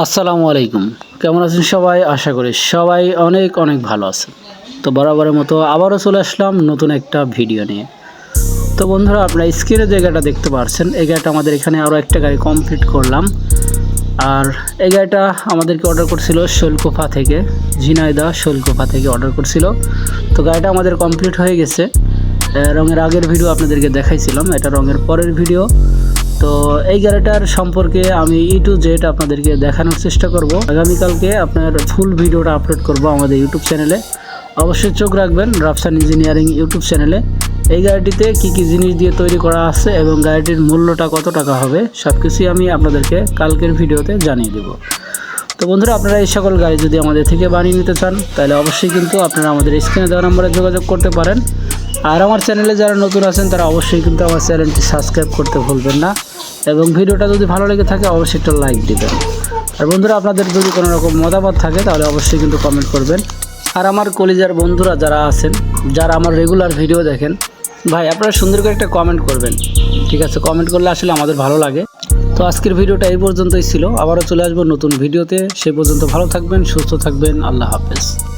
আসসালামু আলাইকুম। কেমন আছেন সবাই? আশা করি সবাই অনেক অনেক ভালো আছে তো বরাবরের মতো আবারও চলে আসলাম নতুন একটা ভিডিও নিয়ে। তো বন্ধুরা, আপনারা স্ক্রিনে যে গাড়িটা দেখতে পাচ্ছেন এই গাড়িটা আমাদের এখানে আরও একটা গাড়ি কমপ্লিট করলাম। আর এই গাড়িটা আমাদেরকে অর্ডার করছিল শৈলকুফা থেকে ঝিনাইদা শৈলকুফা থেকে অর্ডার করছিল। তো গাড়িটা আমাদের কমপ্লিট হয়ে গেছে। রঙের আগের ভিডিও আপনাদেরকে দেখাইছিলাম। এটা রঙের পরের ভিডিও তো এই গাড়িটার সম্পর্কে আমি ই টু জেড আপনাদেরকে দেখানোর চেষ্টা করব। আগামীকালকে আপনার ফুল ভিডিওটা আপলোড করব আমাদের ইউটিউব চ্যানেলে অবশ্যই চোখ রাখবেন রাফসান ইঞ্জিনিয়ারিং ইউটিউব চ্যানেলে এই গাড়িটিতে কি কি জিনিস দিয়ে তৈরি করা আছে এবং গাড়িটির মূল্যটা কত টাকা হবে সব কিছুই আমি আপনাদেরকে কালকের ভিডিওতে জানিয়ে দেবো। তো বন্ধুরা, আপনারা এই সকল গাড়ি যদি আমাদের থেকে বানিয়ে নিতে চান, তাহলে অবশ্যই কিন্তু আপনারা আমাদের স্ক্রিনে দেওয়া নম্বরে যোগাযোগ করতে পারেন। আর আমার চ্যানেলে যারা নতুন আছেন, তারা অবশ্যই কিন্তু আমার চ্যানেলটি সাবস্ক্রাইব করতে ভুলবেন না। এবং ভিডিওটা যদি ভালো লেগে থাকে, অবশ্যই একটা লাইক দিবেন। আর বন্ধুরা, আপনাদের যদি কোনো রকম মতামত থাকে, তাহলে অবশ্যই কিন্তু কমেন্ট করবেন। আর আমার কলিজার বন্ধুরা যারা আছেন, যারা আমার রেগুলার ভিডিও দেখেন, ভাই, আপনারা সুন্দর করে একটা কমেন্ট করবেন। ঠিক আছে কমেন্ট করলে আসলে আমাদের ভালো লাগে। তো আজকের ভিডিওটা এই পর্যন্তই ছিল। আবারও চলে আসব নতুন ভিডিওতে। সে পর্যন্ত ভালো থাকবেন, সুস্থ থাকবেন। আল্লাহ হাফেজ।